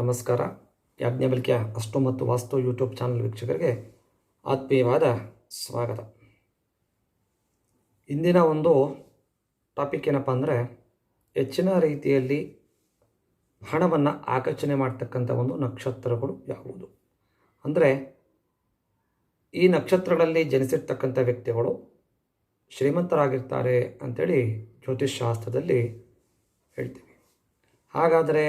ನಮಸ್ಕಾರ. ಯಾಜ್ಞವಲ್ಕ್ಯ ಅಷ್ಟು ಮತ್ತು ವಾಸ್ತು ಯೂಟ್ಯೂಬ್ ಚಾನಲ್ ವೀಕ್ಷಕರಿಗೆ ಆತ್ಮೀಯವಾದ ಸ್ವಾಗತ. ಇಂದಿನ ಒಂದು ಟಾಪಿಕ್ ಏನಪ್ಪ ಅಂದರೆ ಹೆಚ್ಚಿನ ರೀತಿಯಲ್ಲಿ ಹಣವನ್ನು ಆಕರ್ಷಣೆ ಮಾಡ್ತಕ್ಕಂಥ ಒಂದು ನಕ್ಷತ್ರಗಳು ಯಾವುದು? ಅಂದರೆ ಈ ನಕ್ಷತ್ರಗಳಲ್ಲಿ ಜನಿಸಿರ್ತಕ್ಕಂಥ ವ್ಯಕ್ತಿಗಳು ಶ್ರೀಮಂತರಾಗಿರ್ತಾರೆ ಅಂಥೇಳಿ ಜ್ಯೋತಿಷ್ ಶಾಸ್ತ್ರದಲ್ಲಿ ಹೇಳ್ತೀವಿ. ಹಾಗಾದರೆ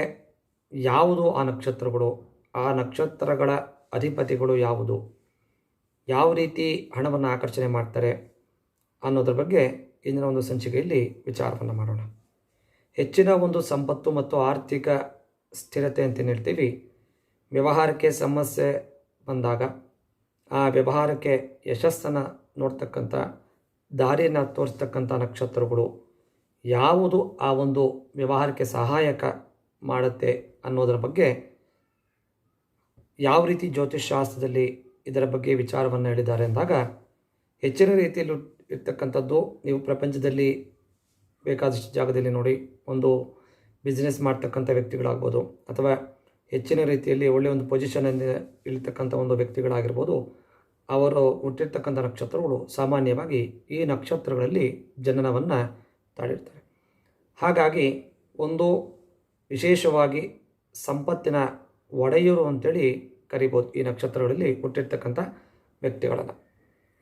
ಯಾವುದು ಆ ನಕ್ಷತ್ರಗಳು? ಆ ನಕ್ಷತ್ರಗಳ ಅಧಿಪತಿಗಳು ಯಾವುದು? ಯಾವ ರೀತಿ ಹಣವನ್ನು ಆಕರ್ಷಣೆ ಮಾಡ್ತಾರೆ? ಅನ್ನೋದ್ರ ಬಗ್ಗೆ ಇಂದಿನ ಒಂದು ಸಂಚಿಕೆಯಲ್ಲಿ ವಿಚಾರವನ್ನು ಮಾಡೋಣ. ಹೆಚ್ಚಿನ ಒಂದು ಸಂಪತ್ತು ಮತ್ತು ಆರ್ಥಿಕ ಸ್ಥಿರತೆ ಅಂತ ಹೇಳ್ತೀವಿ? ವ್ಯವಹಾರಕ್ಕೆ ಸಮಸ್ಯೆ ಬಂದಾಗ, ಆ ವ್ಯವಹಾರಕ್ಕೆ ಯಶಸ್ಸನ್ನು ನೋಡ್ತಕ್ಕಂಥ, ದಾರಿಯನ್ನು ತೋರಿಸ್ತಕ್ಕಂಥ ನಕ್ಷತ್ರಗಳು ಯಾವುದು? ಆ ಒಂದು ವ್ಯವಹಾರಕ್ಕೆ ಸಹಾಯಕ ಮಾಡುತ್ತೆ ಅನ್ನೋದರ ಬಗ್ಗೆ ಯಾವ ರೀತಿ ಜ್ಯೋತಿಷ್ ಶಾಸ್ತ್ರದಲ್ಲಿ ಇದರ ಬಗ್ಗೆ ವಿಚಾರವನ್ನು ಹೇಳಿದ್ದಾರೆ ಅಂದಾಗ, ಹೆಚ್ಚಿನ ರೀತಿಯಲ್ಲಿ ಇರ್ತಕ್ಕಂಥದ್ದು ನೀವು ಪ್ರಪಂಚದಲ್ಲಿ ಬೇಕಾದಷ್ಟು ಜಾಗದಲ್ಲಿ ನೋಡಿ ಒಂದು ಬಿಸ್ನೆಸ್ ಮಾಡ್ತಕ್ಕಂಥ ವ್ಯಕ್ತಿಗಳಾಗ್ಬೋದು, ಅಥವಾ ಹೆಚ್ಚಿನ ರೀತಿಯಲ್ಲಿ ಒಳ್ಳೆಯ ಒಂದು ಪೊಸಿಷನಲ್ಲಿ ಇರ್ತಕ್ಕಂಥ ಒಂದು ವ್ಯಕ್ತಿಗಳಾಗಿರ್ಬೋದು, ಅವರು ಹುಟ್ಟಿರ್ತಕ್ಕಂಥ ನಕ್ಷತ್ರಗಳು ಸಾಮಾನ್ಯವಾಗಿ ಈ ನಕ್ಷತ್ರಗಳಲ್ಲಿ ಜನನವನ್ನು ತಾಳಿರ್ತಾರೆ. ಹಾಗಾಗಿ ಒಂದು ವಿಶೇಷವಾಗಿ ಸಂಪತ್ತಿನ ಒಡೆಯರು ಅಂತೇಳಿ ಕರಿಬೋದು ಈ ನಕ್ಷತ್ರಗಳಲ್ಲಿ ಹುಟ್ಟಿರ್ತಕ್ಕಂಥ ವ್ಯಕ್ತಿಗಳನ್ನು.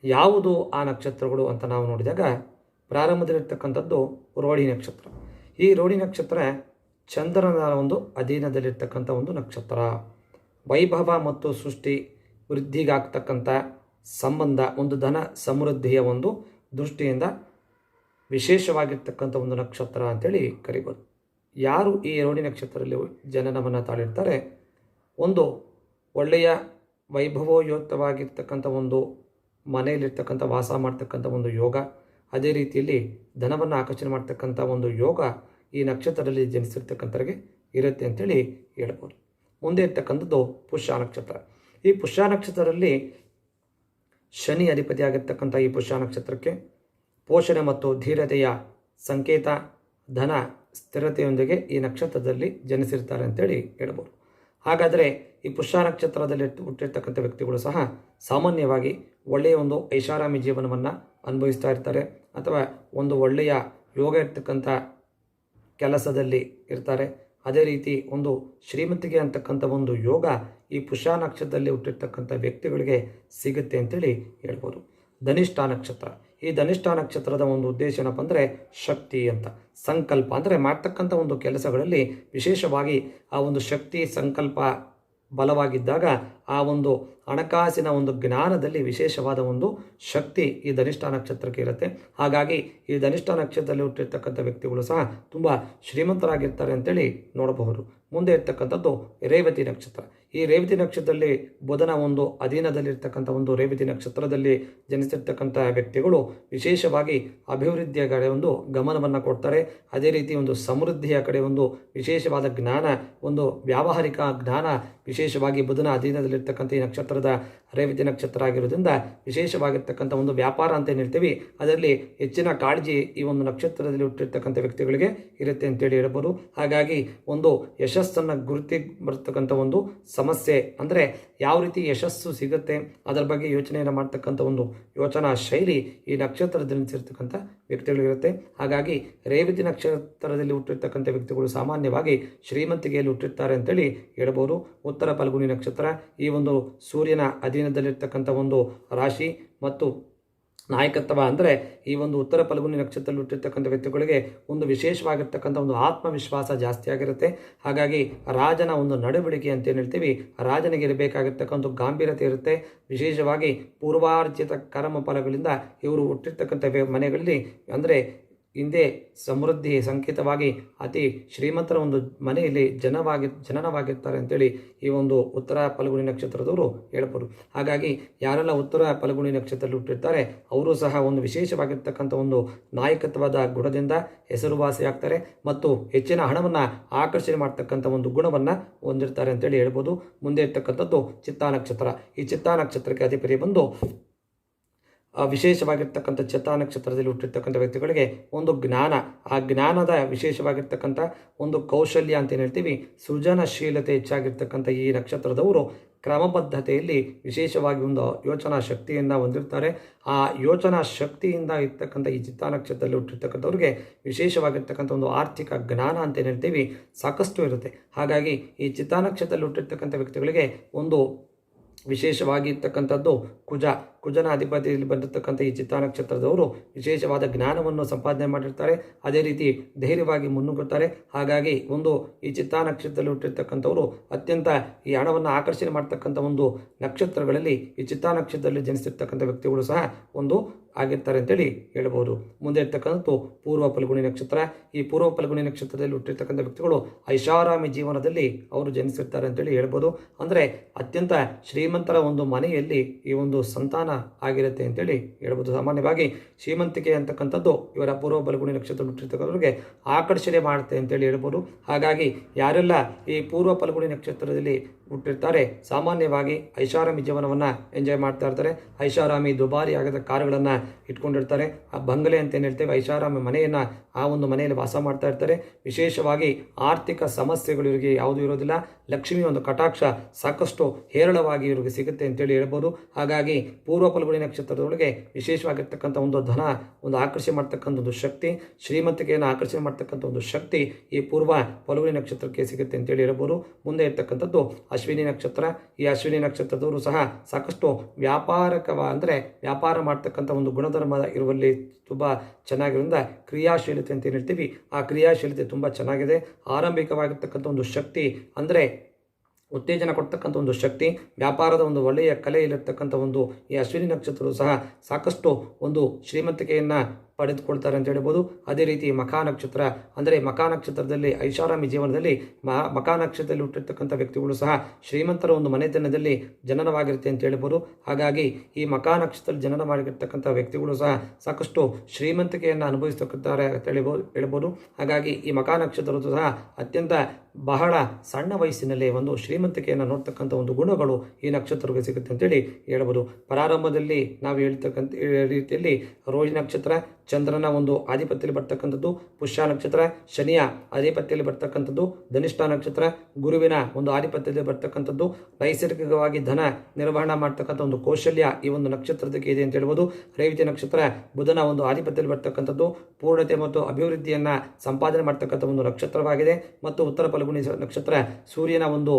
ಯಾವುದು ಆ ನಕ್ಷತ್ರಗಳು ಅಂತ ನಾವು ನೋಡಿದಾಗ ಪ್ರಾರಂಭದಲ್ಲಿರ್ತಕ್ಕಂಥದ್ದು ರೋಹಿಣಿ ನಕ್ಷತ್ರ. ಈ ರೋಹಿಣಿ ನಕ್ಷತ್ರ ಚಂದ್ರನ ಒಂದು ಅಧೀನದಲ್ಲಿರ್ತಕ್ಕಂಥ ಒಂದು ನಕ್ಷತ್ರ. ವೈಭವ ಮತ್ತು ಸೃಷ್ಟಿ ವೃದ್ಧಿಗಾಗ್ತಕ್ಕಂಥ ಸಂಬಂಧ, ಒಂದು ಧನ ಸಮೃದ್ಧಿಯ ಒಂದು ದೃಷ್ಟಿಯಿಂದ ವಿಶೇಷವಾಗಿರ್ತಕ್ಕಂಥ ಒಂದು ನಕ್ಷತ್ರ ಅಂತೇಳಿ ಕರಿಬೋದು. ಯಾರು ಈ ರೋಹಿಣಿ ನಕ್ಷತ್ರದಲ್ಲಿ ಜನನವನ್ನು ತಾಳಿರ್ತಾರೆ? ಒಂದು ಒಳ್ಳೆಯ ವೈಭವೋಯುತವಾಗಿರ್ತಕ್ಕಂಥ ಒಂದು ಮನೆಯಲ್ಲಿರ್ತಕ್ಕಂಥ ವಾಸ ಮಾಡ್ತಕ್ಕಂಥ ಒಂದು ಯೋಗ, ಅದೇ ರೀತಿಯಲ್ಲಿ ಧನವನ್ನು ಆಕರ್ಷಣೆ ಮಾಡ್ತಕ್ಕಂಥ ಒಂದು ಯೋಗ ಈ ನಕ್ಷತ್ರದಲ್ಲಿ ಜನಿಸಿರ್ತಕ್ಕಂಥವ್ರಿಗೆ ಇರುತ್ತೆ ಅಂತೇಳಿ ಹೇಳ್ಬೋದು. ಮುಂದೆ ಇರ್ತಕ್ಕಂಥದ್ದು ಪುಷ್ಯ ನಕ್ಷತ್ರ. ಈ ಪುಷ್ಯ ನಕ್ಷತ್ರದಲ್ಲಿ ಶನಿ ಅಧಿಪತಿಯಾಗಿರ್ತಕ್ಕಂಥ ಈ ಪುಷ್ಯ ನಕ್ಷತ್ರಕ್ಕೆ ಪೋಷಣೆ ಮತ್ತು ಧೀರತೆಯ ಸಂಕೇತ, ಧನ ಸ್ಥಿರತೆಯೊಂದಿಗೆ ಈ ನಕ್ಷತ್ರದಲ್ಲಿ ಜನಿಸಿರ್ತಾರೆ ಅಂತೇಳಿ ಹೇಳ್ಬೋದು. ಹಾಗಾದರೆ ಈ ಪುಷ್ಯ ನಕ್ಷತ್ರದಲ್ಲಿ ಹುಟ್ಟಿರ್ತಕ್ಕಂಥ ವ್ಯಕ್ತಿಗಳು ಸಹ ಸಾಮಾನ್ಯವಾಗಿ ಒಳ್ಳೆಯ ಒಂದು ಐಷಾರಾಮಿ ಜೀವನವನ್ನು ಅನುಭವಿಸ್ತಾ ಇರ್ತಾರೆ ಅಥವಾ ಒಂದು ಒಳ್ಳೆಯ ಯೋಗ ಇರ್ತಕ್ಕಂಥ ಕೆಲಸದಲ್ಲಿ ಇರ್ತಾರೆ. ಅದೇ ರೀತಿ ಒಂದು ಶ್ರೀಮಂತಿಗೆ ಅಂತಕ್ಕಂಥ ಒಂದು ಯೋಗ ಈ ಪುಷ್ಯ ನಕ್ಷತ್ರದಲ್ಲಿ ಹುಟ್ಟಿರ್ತಕ್ಕಂಥ ವ್ಯಕ್ತಿಗಳಿಗೆ ಸಿಗುತ್ತೆ ಅಂತೇಳಿ ಹೇಳ್ಬೋದು. ಧನಿಷ್ಠ ನಕ್ಷತ್ರ. ಈ ಧನಿಷ್ಠ ನಕ್ಷತ್ರದ ಒಂದು ಉದ್ದೇಶ ಏನಪ್ಪ ಅಂದರೆ ಶಕ್ತಿ ಅಂತ. ಸಂಕಲ್ಪ ಅಂದರೆ ಮಾಡ್ತಕ್ಕಂಥ ಒಂದು ಕೆಲಸಗಳಲ್ಲಿ ವಿಶೇಷವಾಗಿ ಆ ಒಂದು ಶಕ್ತಿ ಸಂಕಲ್ಪ ಬಲವಾಗಿದ್ದಾಗ ಆ ಒಂದು ಹಣಕಾಸಿನ ಒಂದು ಜ್ಞಾನದಲ್ಲಿ ವಿಶೇಷವಾದ ಒಂದು ಶಕ್ತಿ ಈ ಧನಿಷ್ಠ ನಕ್ಷತ್ರಕ್ಕೆ ಇರುತ್ತೆ. ಹಾಗಾಗಿ ಈ ಧನಿಷ್ಠ ನಕ್ಷತ್ರದಲ್ಲಿ ಹುಟ್ಟಿರ್ತಕ್ಕಂಥ ವ್ಯಕ್ತಿಗಳು ಸಹ ತುಂಬ ಶ್ರೀಮಂತರಾಗಿರ್ತಾರೆ ಅಂತೇಳಿ ನೋಡಬಹುದು. ಮುಂದೆ ಇರ್ತಕ್ಕಂಥದ್ದು ರೇವತಿ ನಕ್ಷತ್ರ. ಈ ರೇವತಿ ನಕ್ಷತ್ರದಲ್ಲಿ ಬುಧನ ಒಂದು ಅಧೀನದಲ್ಲಿರ್ತಕ್ಕಂಥ ಒಂದು ರೇವತಿ ನಕ್ಷತ್ರದಲ್ಲಿ ಜನಿಸಿರ್ತಕ್ಕಂಥ ವ್ಯಕ್ತಿಗಳು ವಿಶೇಷವಾಗಿ ಅಭಿವೃದ್ಧಿಯ ಕಡೆ ಒಂದು ಗಮನವನ್ನು ಕೊಡ್ತಾರೆ. ಅದೇ ರೀತಿ ಒಂದು ಸಮೃದ್ಧಿಯ ಕಡೆ ಒಂದು ವಿಶೇಷವಾದ ಜ್ಞಾನ, ಒಂದು ವ್ಯಾವಹಾರಿಕ ಜ್ಞಾನ, ವಿಶೇಷವಾಗಿ ಬುಧನ ಅಧೀನದಲ್ಲಿರ್ತಕ್ಕಂಥ ಈ ನಕ್ಷತ್ರದ ರೇವತಿ ನಕ್ಷತ್ರ ಆಗಿರೋದ್ರಿಂದ ವಿಶೇಷವಾಗಿರ್ತಕ್ಕಂಥ ಒಂದು ವ್ಯಾಪಾರ ಅಂತ ಏನು ಹೇಳ್ತೀವಿ, ಅದರಲ್ಲಿ ಹೆಚ್ಚಿನ ಕಾಳಜಿ ಈ ಒಂದು ನಕ್ಷತ್ರದಲ್ಲಿ ಹುಟ್ಟಿರ್ತಕ್ಕಂಥ ವ್ಯಕ್ತಿಗಳಿಗೆ ಇರುತ್ತೆ ಅಂತೇಳಿ ಹೇಳ್ಬೋದು. ಹಾಗಾಗಿ ಒಂದು ಯಶಸ್ಸನ್ನು ಗುರುತಿ ಬರ್ತಕ್ಕಂಥ ಒಂದು ಸಮಸ್ಯೆ ಅಂದರೆ ಯಾವ ರೀತಿ ಯಶಸ್ಸು ಸಿಗುತ್ತೆ, ಅದರ ಬಗ್ಗೆ ಯೋಚನೆಯನ್ನು ಮಾಡ್ತಕ್ಕಂಥ ಒಂದು ಯೋಚನಾ ಶೈಲಿ ಈ ನಕ್ಷತ್ರದಲ್ಲಿ ನಿಂತಿರ್ತಕ್ಕಂಥ ವ್ಯಕ್ತಿಗಳಿರುತ್ತೆ. ಹಾಗಾಗಿ ರೇವತಿ ನಕ್ಷತ್ರದಲ್ಲಿ ಹುಟ್ಟಿರ್ತಕ್ಕಂಥ ವ್ಯಕ್ತಿಗಳು ಸಾಮಾನ್ಯವಾಗಿ ಶ್ರೀಮಂತಿಕೆಯಲ್ಲಿ ಹುಟ್ಟಿರ್ತಾರೆ ಅಂತೇಳಿ ಹೇಳ್ಬೋದು. ಉತ್ತರ ಫಲ್ಗುಣಿ ನಕ್ಷತ್ರ, ಈ ಒಂದು ಸೂರ್ಯನ ಅಧೀನದಲ್ಲಿರ್ತಕ್ಕಂಥ ಒಂದು ರಾಶಿ ಮತ್ತು ನಾಯಕತ್ವ ಅಂದರೆ ಈ ಒಂದು ಉತ್ತರ ಫಲ್ಗುಣಿ ನಕ್ಷತ್ರದಲ್ಲಿ ಹುಟ್ಟಿರ್ತಕ್ಕಂಥ ವ್ಯಕ್ತಿಗಳಿಗೆ ಒಂದು ವಿಶೇಷವಾಗಿರ್ತಕ್ಕಂಥ ಒಂದು ಆತ್ಮವಿಶ್ವಾಸ ಜಾಸ್ತಿ ಆಗಿರುತ್ತೆ. ಹಾಗಾಗಿ ರಾಜನ ಒಂದು ನಡವಳಿಕೆ ಅಂತ ಹೇಳ್ತೀವಿ, ರಾಜನಿಗೆ ಇರಬೇಕಾಗಿರ್ತಕ್ಕಂಥ ಗಾಂಭೀರ್ಯತೆ ಇರುತ್ತೆ. ವಿಶೇಷವಾಗಿ ಪೂರ್ವಾರ್ಜಿತ ಕರ್ಮ ಫಲಗಳಿಂದ ಇವರು ಹುಟ್ಟಿರ್ತಕ್ಕಂಥ ಮನೆಗಳಲ್ಲಿ ಅಂದರೆ ಹಿಂದೆ ಸಮೃದ್ಧಿ ಸಂಕೇತವಾಗಿ ಅತಿ ಶ್ರೀಮಂತರ ಒಂದು ಮನೆಯಲ್ಲಿ ಜನವಾಗಿ ಜನನವಾಗಿರ್ತಾರೆ ಅಂತೇಳಿ ಈ ಒಂದು ಉತ್ತರ ಫಲ್ಗುಣಿ ನಕ್ಷತ್ರದವರು ಹೇಳ್ಬೋದು. ಹಾಗಾಗಿ ಯಾರೆಲ್ಲ ಉತ್ತರ ಫಲ್ಗುಣಿ ನಕ್ಷತ್ರದಲ್ಲಿ ಹುಟ್ಟಿರ್ತಾರೆ, ಅವರು ಸಹ ಒಂದು ವಿಶೇಷವಾಗಿರ್ತಕ್ಕಂಥ ಒಂದು ನಾಯಕತ್ವದ ಗುಣದಿಂದ ಹೆಸರುವಾಸಿಯಾಗ್ತಾರೆ ಮತ್ತು ಹೆಚ್ಚಿನ ಹಣವನ್ನು ಆಕರ್ಷಣೆ ಮಾಡ್ತಕ್ಕಂಥ ಒಂದು ಗುಣವನ್ನು ಹೊಂದಿರ್ತಾರೆ ಅಂತೇಳಿ ಹೇಳ್ಬೋದು. ಮುಂದೆ ಇರ್ತಕ್ಕಂಥದ್ದು ಚಿತ್ತಾ ನಕ್ಷತ್ರ. ಈ ಚಿತ್ತಾ ನಕ್ಷತ್ರಕ್ಕೆ ಅಧಿಪತಿ ಬಂದು ವಿಶೇಷವಾಗಿರ್ತಕ್ಕಂಥ ಚಿತ್ತಾ ನಕ್ಷತ್ರದಲ್ಲಿ ಹುಟ್ಟಿರ್ತಕ್ಕಂಥ ವ್ಯಕ್ತಿಗಳಿಗೆ ಒಂದು ಜ್ಞಾನ. ಆ ಜ್ಞಾನದ ವಿಶೇಷವಾಗಿರ್ತಕ್ಕಂಥ ಒಂದು ಕೌಶಲ್ಯ ಅಂತ ಏನು ಹೇಳ್ತೀವಿ? ಸೃಜನಶೀಲತೆ ಹೆಚ್ಚಾಗಿರ್ತಕ್ಕಂಥ ಈ ನಕ್ಷತ್ರದವರು ಕ್ರಮಬದ್ಧತೆಯಲ್ಲಿ ವಿಶೇಷವಾಗಿ ಒಂದು ಯೋಚನಾ ಶಕ್ತಿಯನ್ನು ಹೊಂದಿರ್ತಾರೆ. ಆ ಯೋಚನಾ ಶಕ್ತಿಯಿಂದ ಇರ್ತಕ್ಕಂಥ ಈ ಚಿತ್ತಾ ನಕ್ಷತ್ರದಲ್ಲಿ ಹುಟ್ಟಿರ್ತಕ್ಕಂಥವ್ರಿಗೆ ವಿಶೇಷವಾಗಿರ್ತಕ್ಕಂಥ ಒಂದು ಆರ್ಥಿಕ ಜ್ಞಾನ ಅಂತ ಏನು ಹೇಳ್ತೀವಿ? ಸಾಕಷ್ಟು ಇರುತ್ತೆ. ಹಾಗಾಗಿ ಈ ಚಿತ್ತಾ ನಕ್ಷತ್ರದಲ್ಲಿ ಹುಟ್ಟಿರ್ತಕ್ಕಂಥ ವ್ಯಕ್ತಿಗಳಿಗೆ ಒಂದು ವಿಶೇಷವಾಗಿ ಇರ್ತಕ್ಕಂಥದ್ದು ಕುಜ ಕುಜನ ಅಧಿಪತಿಯಲ್ಲಿ ಬಂದಿರತಕ್ಕಂಥ ಈ ಚಿತ್ರ ನಕ್ಷತ್ರದವರು ವಿಶೇಷವಾದ ಜ್ಞಾನವನ್ನು ಸಂಪಾದನೆ ಮಾಡಿರ್ತಾರೆ. ಅದೇ ರೀತಿ ಧೈರ್ಯವಾಗಿ ಮುನ್ನುಗ್ಗುತ್ತಾರೆ. ಹಾಗಾಗಿ ಒಂದು ಈ ಚಿತ್ರ ನಕ್ಷತ್ರದಲ್ಲಿ ಹುಟ್ಟಿರ್ತಕ್ಕಂಥವರು ಅತ್ಯಂತ ಈ ಹಣವನ್ನು ಆಕರ್ಷಣೆ ಮಾಡ್ತಕ್ಕಂಥ ಒಂದು ನಕ್ಷತ್ರಗಳಲ್ಲಿ ಈ ಚಿತ್ರ ನಕ್ಷತ್ರದಲ್ಲಿ ಜನಿಸಿರ್ತಕ್ಕಂಥ ವ್ಯಕ್ತಿಗಳು ಸಹ ಒಂದು ಆಗಿರ್ತಾರೆ ಅಂತೇಳಿ ಹೇಳ್ಬೋದು. ಮುಂದೆ ಇರ್ತಕ್ಕಂಥದ್ದು ಪೂರ್ವ ಫಲ್ಗುಣಿ ನಕ್ಷತ್ರ. ಈ ಪೂರ್ವ ಫಲ್ಗುಣಿ ನಕ್ಷತ್ರದಲ್ಲಿ ಹುಟ್ಟಿರ್ತಕ್ಕಂಥ ವ್ಯಕ್ತಿಗಳು ಐಷಾರಾಮಿ ಜೀವನದಲ್ಲಿ ಅವರು ಜನಿಸಿರ್ತಾರೆ ಅಂತೇಳಿ ಹೇಳ್ಬೋದು. ಅಂದರೆ ಅತ್ಯಂತ ಶ್ರೀಮಂತರ ಒಂದು ಮನೆಯಲ್ಲಿ ಈ ಒಂದು ಸಂತಾನ ಆಗಿರುತ್ತೆ ಅಂತೇಳಿ ಹೇಳ್ಬೋದು. ಸಾಮಾನ್ಯವಾಗಿ ಶ್ರೀಮಂತಿಕೆ ಅಂತಕ್ಕಂಥದ್ದು ಇವರ ಪೂರ್ವ ಫಲ್ಗುಣಿ ನಕ್ಷತ್ರ ಹುಟ್ಟಿರ್ತಕ್ಕಂಥವ್ರಿಗೆ ಆಕರ್ಷಣೆ ಮಾಡುತ್ತೆ ಅಂತೇಳಿ ಹೇಳ್ಬೋದು. ಹಾಗಾಗಿ ಯಾರೆಲ್ಲ ಈ ಪೂರ್ವ ಫಲ್ಗುಣಿ ನಕ್ಷತ್ರದಲ್ಲಿ ಹುಟ್ಟಿರ್ತಾರೆ. ಸಾಮಾನ್ಯವಾಗಿ ಐಷಾರಾಮಿ ಜೀವನವನ್ನು ಎಂಜಾಯ್ ಮಾಡ್ತಾ ಇರ್ತಾರೆ. ಐಷಾರಾಮಿ ದುಬಾರಿ ಆಗದ ಕಾರುಗಳನ್ನು ಇಟ್ಕೊಂಡಿರ್ತಾರೆ. ಆ ಬಂಗಲೆ ಅಂತ ಏನು ಹೇಳ್ತೇವೆ? ಐಷಾರಾಮಿ ಮನೆಯನ್ನು ಆ ಒಂದು ಮನೆಯಲ್ಲಿ ವಾಸ ಮಾಡ್ತಾ ಇರ್ತಾರೆ. ವಿಶೇಷವಾಗಿ ಆರ್ಥಿಕ ಸಮಸ್ಯೆಗಳು ಇವರಿಗೆ ಯಾವುದೂ ಇರೋದಿಲ್ಲ. ಲಕ್ಷ್ಮಿ ಒಂದು ಕಟಾಕ್ಷ ಸಾಕಷ್ಟು ಹೇರಳವಾಗಿ ಇವರಿಗೆ ಸಿಗುತ್ತೆ ಅಂತೇಳಿ ಹೇಳ್ಬೋದು. ಹಾಗಾಗಿ ಪೂರ್ವ ಫಲ್ಗುಣಿ ನಕ್ಷತ್ರದೊಳಗೆ ವಿಶೇಷವಾಗಿರ್ತಕ್ಕಂಥ ಒಂದು ಧನ, ಒಂದು ಆಕರ್ಷಣೆ ಮಾಡ್ತಕ್ಕಂಥ ಒಂದು ಶಕ್ತಿ, ಶ್ರೀಮಂತಿಕೆಯನ್ನು ಆಕರ್ಷಣೆ ಮಾಡ್ತಕ್ಕಂಥ ಒಂದು ಶಕ್ತಿ ಈ ಪೂರ್ವ ಫಲ್ಗುಣಿ ನಕ್ಷತ್ರಕ್ಕೆ ಸಿಗುತ್ತೆ ಅಂತೇಳಿ ಹೇಳ್ಬೋದು. ಮುಂದೆ ಇರ್ತಕ್ಕಂಥದ್ದು ಅಶ್ವಿನಿ ನಕ್ಷತ್ರ, ಈ ಅಶ್ವಿನಿ ನಕ್ಷತ್ರದವರು ಸಹ ಸಾಕಷ್ಟು ವ್ಯಾಪಾರಕವ ಅಂದರೆ ವ್ಯಾಪಾರ ಮಾಡ್ತಕ್ಕಂಥ ಒಂದು ಗುಣಧರ್ಮ ಇರುವಲ್ಲಿ ತುಂಬ ಚೆನ್ನಾಗಿರೋದ್ರಿಂದ ಕ್ರಿಯಾಶೀಲತೆ ಅಂತ ಏನು ಹೇಳ್ತೀವಿ, ಆ ಕ್ರಿಯಾಶೀಲತೆ ತುಂಬ ಚೆನ್ನಾಗಿದೆ. ಆರಂಭಿಕವಾಗಿರ್ತಕ್ಕಂಥ ಒಂದು ಶಕ್ತಿ ಅಂದರೆ ಉತ್ತೇಜನ ಕೊಡ್ತಕ್ಕಂಥ ಒಂದು ಶಕ್ತಿ, ವ್ಯಾಪಾರದ ಒಂದು ಒಳ್ಳೆಯ ಕಲೆಯಲ್ಲಿರ್ತಕ್ಕಂಥ ಒಂದು ಈ ಅಶ್ವಿನಿ ನಕ್ಷತ್ರವು ಸಹ ಸಾಕಷ್ಟು ಒಂದು ಶ್ರೀಮಂತಿಕೆಯನ್ನು ಪಡೆದುಕೊಳ್ತಾರೆ ಅಂತ ಹೇಳ್ಬೋದು. ಅದೇ ರೀತಿ ಮಖಾ ನಕ್ಷತ್ರ, ಅಂದರೆ ಮಖಾ ನಕ್ಷತ್ರದಲ್ಲಿ, ಐಷಾರಾಮಿ ಜೀವನದಲ್ಲಿ ಮ ಮಖಾ ನಕ್ಷತ್ರದಲ್ಲಿ ಹುಟ್ಟಿರ್ತಕ್ಕಂಥ ವ್ಯಕ್ತಿಗಳು ಸಹ ಶ್ರೀಮಂತರ ಒಂದು ಮನೆತನದಲ್ಲಿ ಜನನವಾಗಿರುತ್ತೆ ಅಂತ ಹೇಳ್ಬೋದು. ಹಾಗಾಗಿ ಈ ಮಖಾ ನಕ್ಷತ್ರದಲ್ಲಿ ಜನನ ಮಾಡಿರ್ತಕ್ಕಂಥ ವ್ಯಕ್ತಿಗಳು ಸಹ ಸಾಕಷ್ಟು ಶ್ರೀಮಂತಿಕೆಯನ್ನು ಅನುಭವಿಸ್ತಕ್ಕಂತಾರೆ ಅಂತ ಹೇಳ್ಬೋದು ಹೇಳ್ಬೋದು. ಹಾಗಾಗಿ ಈ ಮಖಾ ನಕ್ಷತ್ರದ್ದು ಸಹ ಅತ್ಯಂತ ಬಹಳ ಸಣ್ಣ ವಯಸ್ಸಿನಲ್ಲಿ ಒಂದು ಶ್ರೀಮಂತಿಕೆಯನ್ನು ನೋಡ್ತಕ್ಕಂಥ ಒಂದು ಗುಣಗಳು ಈ ನಕ್ಷತ್ರಕ್ಕೆ ಸಿಗುತ್ತೆ ಅಂತೇಳಿ ಹೇಳ್ಬೋದು. ಪ್ರಾರಂಭದಲ್ಲಿ ನಾವು ಹೇಳ್ತಕ್ಕಂಥ, ರೀತಿಯಲ್ಲಿ ರೋಹಿಣಿ ನಕ್ಷತ್ರ ಚಂದ್ರನ ಒಂದು ಆಧಿಪತ್ಯದಲ್ಲಿ ಬರ್ತಕ್ಕಂಥದ್ದು ಪುಷ್ಯ ನಕ್ಷತ್ರ, ಶನಿಯ ಆಧಿಪತ್ಯದಲ್ಲಿ ಬರ್ತಕ್ಕಂಥದ್ದು ಧನಿಷ್ಠ ನಕ್ಷತ್ರ, ಗುರುವಿನ ಒಂದು ಆಧಿಪತ್ಯದಲ್ಲಿ ಬರ್ತಕ್ಕಂಥದ್ದು ನೈಸರ್ಗಿಕವಾಗಿ ಧನ ನಿರ್ವಹಣೆ ಮಾಡ್ತಕ್ಕಂಥ ಒಂದು ಕೌಶಲ್ಯ ಈ ಒಂದು ನಕ್ಷತ್ರದಕ್ಕೆ ಇದೆ ಅಂತ ಹೇಳ್ಬೋದು. ರೇವತಿ ನಕ್ಷತ್ರ ಬುಧನ ಒಂದು ಆಧಿಪತ್ಯದಲ್ಲಿ ಬರ್ತಕ್ಕಂಥದ್ದು ಪೂರ್ಣತೆ ಮತ್ತು ಅಭಿವೃದ್ಧಿಯನ್ನು ಸಂಪಾದನೆ ಮಾಡ್ತಕ್ಕಂಥ ಒಂದು ನಕ್ಷತ್ರವಾಗಿದೆ. ಮತ್ತು ಉತ್ತರ ಫಲಗುಣಿ ನಕ್ಷತ್ರ ಸೂರ್ಯನ ಒಂದು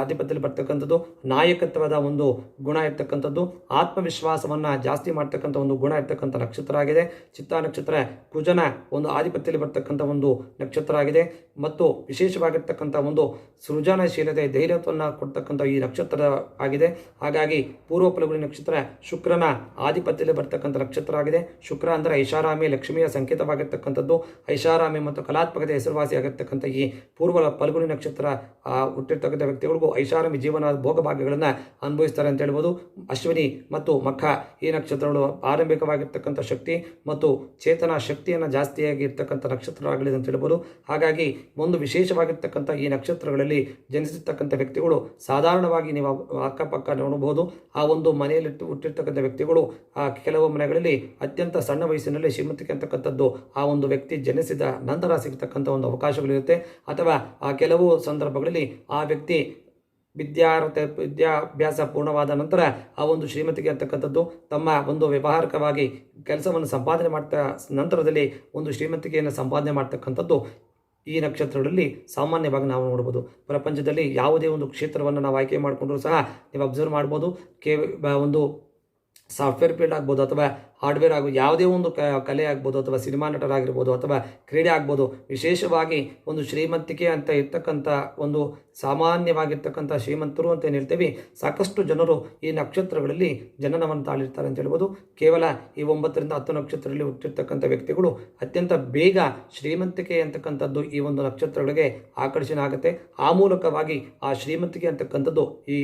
ಆಧಿಪತ್ಯದಲ್ಲಿ ಬರ್ತಕ್ಕಂಥದ್ದು ನಾಯಕತ್ವದ ಒಂದು ಗುಣ ಇರ್ತಕ್ಕಂಥದ್ದು. ಆತ್ಮವಿಶ್ವಾಸವನ್ನು ಜಾಸ್ತಿ ಮಾಡ್ತಕ್ಕಂಥ ಒಂದು ಗುಣ ಇರ್ತಕ್ಕಂಥ ನಕ್ಷತ್ರ ಆಗಿದೆ. ಚಿತ್ತಾ ನಕ್ಷತ್ರ ಕುಜನ ಒಂದು ಆಧಿಪತ್ಯದಲ್ಲಿ ಬರ್ತಕ್ಕಂಥ ಒಂದು ನಕ್ಷತ್ರ ಆಗಿದೆ. ಮತ್ತು ವಿಶೇಷವಾಗಿರ್ತಕ್ಕಂಥ ಒಂದು ಸೃಜನಶೀಲತೆ, ಧೈರ್ಯತ್ವವನ್ನು ಕೊಡ್ತಕ್ಕಂಥ ಈ ನಕ್ಷತ್ರ ಆಗಿದೆ. ಹಾಗಾಗಿ ಪೂರ್ವ ಫಲಗುಣಿ ನಕ್ಷತ್ರ ಶುಕ್ರನ ಆಧಿಪತ್ಯದಲ್ಲಿ ಬರ್ತಕ್ಕಂಥ ನಕ್ಷತ್ರ ಆಗಿದೆ. ಶುಕ್ರ ಅಂದರೆ ಐಷಾರಾಮಿ, ಲಕ್ಷ್ಮಿಯ ಸಂಕೇತವಾಗಿರ್ತಕ್ಕಂಥದ್ದು. ಐಷಾರಾಮಿ ಮತ್ತು ಕಲಾತ್ಮಕತೆ ಹೆಸರುವಾಸಿಯಾಗಿರ್ತಕ್ಕಂಥ ಈ ಪೂರ್ವ ಫಲ್ಗುಣಿ ನಕ್ಷತ್ರ ಹುಟ್ಟಿರ್ತಕ್ಕಂಥ ವ್ಯಕ್ತಿಗಳಿಗೂ ಐಷಾರಾಮಿ ಜೀವನ ಭೋಗಭಾಗ್ಯಗಳನ್ನು ಅನುಭವಿಸ್ತಾರೆ ಅಂತ ಹೇಳ್ಬೋದು. ಅಶ್ವಿನಿ ಮತ್ತು ಮಖ ಈ ನಕ್ಷತ್ರಗಳು ಆರಂಭಿಕವಾಗಿರ್ತಕ್ಕಂಥ ಶಕ್ತಿ. ಮತ್ತು ಚೇತನ ಶಕ್ತಿಯನ್ನು ಜಾಸ್ತಿಯಾಗಿ ಇರ್ತಕ್ಕಂಥ ನಕ್ಷತ್ರವಾಗಲಿದೆ ಅಂತ ಹೇಳ್ಬೋದು. ಹಾಗಾಗಿ ಒಂದು ವಿಶೇಷವಾಗಿರ್ತಕ್ಕಂಥ ಈ ನಕ್ಷತ್ರಗಳಲ್ಲಿ ಜನಿಸಿರ್ತಕ್ಕಂಥ ವ್ಯಕ್ತಿಗಳು ಸಾಧಾರಣವಾಗಿ ನೀವು ಅಕ್ಕಪಕ್ಕ ನೋಡಬಹುದು. ಆ ಒಂದು ಮನೆಯಲ್ಲಿ ಹುಟ್ಟಿರ್ತಕ್ಕಂಥ ವ್ಯಕ್ತಿಗಳು ಆ ಕೆಲವು ಮನೆಗಳಲ್ಲಿ ಅತ್ಯಂತ ಸಣ್ಣ ವಯಸ್ಸಿನಲ್ಲಿ ಶ್ರೀಮಂತಿಕೆ ಆ ಒಂದು ವ್ಯಕ್ತಿ ಜನಿಸಿದ ನಂತರ ಸಿಗ್ತಕ್ಕಂಥ ಒಂದು ಅವಕಾಶಗಳಿರುತ್ತೆ. ಅಥವಾ ಆ ಕೆಲವು ಸಂದರ್ಭಗಳಲ್ಲಿ ಆ ವ್ಯಕ್ತಿ ವಿದ್ಯಾರ್ಥ ವಿದ್ಯಾಭ್ಯಾಸ ಪೂರ್ಣವಾದ ನಂತರ ಆ ಒಂದು ಶ್ರೀಮತಿಗೆ ಅಂತಕ್ಕಂಥದ್ದು ತಮ್ಮ ಒಂದು ವ್ಯವಹಾರಿಕವಾಗಿ ಕೆಲಸವನ್ನು ಸಂಪಾದನೆ ಮಾಡ್ತಾ ನಂತರದಲ್ಲಿ ಒಂದು ಶ್ರೀಮಂತಿಕೆಯನ್ನು ಸಂಪಾದನೆ ಮಾಡ್ತಕ್ಕಂಥದ್ದು ಈ ನಕ್ಷತ್ರಗಳಲ್ಲಿ ಸಾಮಾನ್ಯವಾಗಿ ನಾವು ನೋಡ್ಬೋದು. ಪ್ರಪಂಚದಲ್ಲಿ ಯಾವುದೇ ಒಂದು ಕ್ಷೇತ್ರವನ್ನು ನಾವು ಆಯ್ಕೆ ಮಾಡಿಕೊಂಡರೂ ಸಹ ನೀವು ಅಬ್ಸರ್ವ್ ಮಾಡ್ಬೋದು. ಕೇ ಒಂದು ಸಾಫ್ಟ್ವೇರ್ ಫೀಲ್ಡ್ ಆಗ್ಬೋದು ಅಥವಾ ಹಾರ್ಡ್ವೇರ್ ಆಗ್ಬೋದು ಯಾವುದೇ ಒಂದು ಕಲೆ ಆಗ್ಬೋದು ಅಥವಾ ಸಿನಿಮಾ ನಟರಾಗಿರ್ಬೋದು ಅಥವಾ ಕ್ರೀಡೆ ಆಗ್ಬೋದು, ವಿಶೇಷವಾಗಿ ಒಂದು ಶ್ರೀಮಂತಿಕೆ ಅಂತ ಇರ್ತಕ್ಕಂಥ ಒಂದು ಸಾಮಾನ್ಯವಾಗಿರ್ತಕ್ಕಂಥ ಶ್ರೀಮಂತರು ಅಂತ ಏನು ಹೇಳ್ತೇವೆ, ಸಾಕಷ್ಟು ಜನರು ಈ ನಕ್ಷತ್ರಗಳಲ್ಲಿ ಜನನವನ್ನು ತಾಳಿರ್ತಾರೆ ಅಂತ ಹೇಳ್ಬೋದು. ಕೇವಲ ಈ ಒಂಬತ್ತರಿಂದ ಹತ್ತು ನಕ್ಷತ್ರಗಳಲ್ಲಿ ಹುಟ್ಟಿರ್ತಕ್ಕಂಥ ವ್ಯಕ್ತಿಗಳು ಅತ್ಯಂತ ಬೇಗ ಶ್ರೀಮಂತಿಕೆ ಅಂತಕ್ಕಂಥದ್ದು ಈ ಒಂದು ನಕ್ಷತ್ರಗಳಿಗೆ ಆಕರ್ಷಣೆ ಆಗುತ್ತೆ. ಆ ಮೂಲಕವಾಗಿ ಆ ಶ್ರೀಮಂತಿಕೆ ಅಂತಕ್ಕಂಥದ್ದು ಈ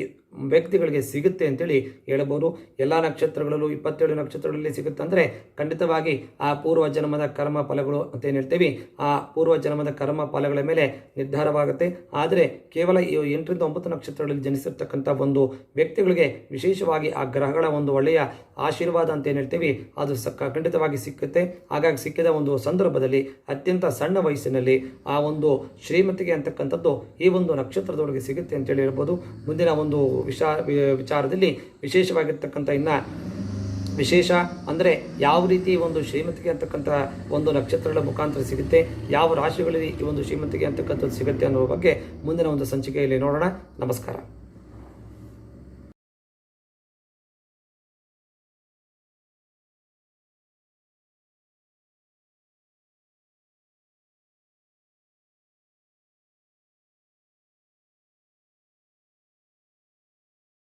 ವ್ಯಕ್ತಿಗಳಿಗೆ ಸಿಗುತ್ತೆ ಅಂತೇಳಿ ಹೇಳಬಹುದು ಎಲ್ಲ ನಕ್ಷತ್ರಗಳಲ್ಲೂ, ಇಪ್ಪತ್ತೇಳು ನಕ್ಷತ್ರಗಳಲ್ಲಿ ಸಿಗ ಸಿಗುತ್ತೆ. ಅಂದರೆ ಖಂಡಿತವಾಗಿ ಆ ಪೂರ್ವ ಜನ್ಮದ ಕರ್ಮ ಫಲಗಳು ಅಂತ ಏನು ಹೇಳ್ತೀವಿ, ಆ ಪೂರ್ವ ಜನ್ಮದ ಕರ್ಮ ಫಲಗಳ ಮೇಲೆ ನಿರ್ಧಾರವಾಗುತ್ತೆ. ಆದರೆ ಕೇವಲ ಈ ಎಂಟರಿಂದ ಒಂಬತ್ತು ನಕ್ಷತ್ರಗಳಲ್ಲಿ ಜನಿಸಿರ್ತಕ್ಕಂಥ ಒಂದು ವ್ಯಕ್ತಿಗಳಿಗೆ ವಿಶೇಷವಾಗಿ ಆ ಗ್ರಹಗಳ ಒಂದು ಒಳ್ಳೆಯ ಆಶೀರ್ವಾದ ಅಂತ ಏನು ಹೇಳ್ತೀವಿ, ಅದು ಸಕ್ಕ ಖಂಡಿತವಾಗಿ ಸಿಕ್ಕುತ್ತೆ. ಹಾಗಾಗಿ ಸಿಕ್ಕಿದ ಒಂದು ಸಂದರ್ಭದಲ್ಲಿ, ಅತ್ಯಂತ ಸಣ್ಣ ವಯಸ್ಸಿನಲ್ಲಿ ಆ ಒಂದು ಶ್ರೀಮತಿಗೆ ಅಂತಕ್ಕಂಥದ್ದು ಈ ಒಂದು ನಕ್ಷತ್ರದೊಳಗೆ ಸಿಗುತ್ತೆ ಅಂತೇಳಿ ಹೇಳ್ಬೋದು. ಮುಂದಿನ ಒಂದು ವಿಚಾರದಲ್ಲಿ ವಿಶೇಷವಾಗಿರ್ತಕ್ಕಂಥ ಇನ್ನು ವಿಶೇಷ ಅಂದರೆ ಯಾವ ರೀತಿ ಒಂದು ಶ್ರೀಮಂತಿಗೆ ಅಂತಕ್ಕಂಥ ಒಂದು ನಕ್ಷತ್ರಗಳ ಮುಖಾಂತರ ಸಿಗುತ್ತೆ, ಯಾವ ರಾಶಿಗಳಲ್ಲಿ ಈ ಒಂದು ಶ್ರೀಮಂತಿಗೆ ಅಂತಕ್ಕಂಥದ್ದು ಸಿಗುತ್ತೆ ಅನ್ನೋ ಬಗ್ಗೆ ಮುಂದಿನ ಒಂದು ಸಂಚಿಕೆಯಲ್ಲಿ ನೋಡೋಣ. ನಮಸ್ಕಾರ.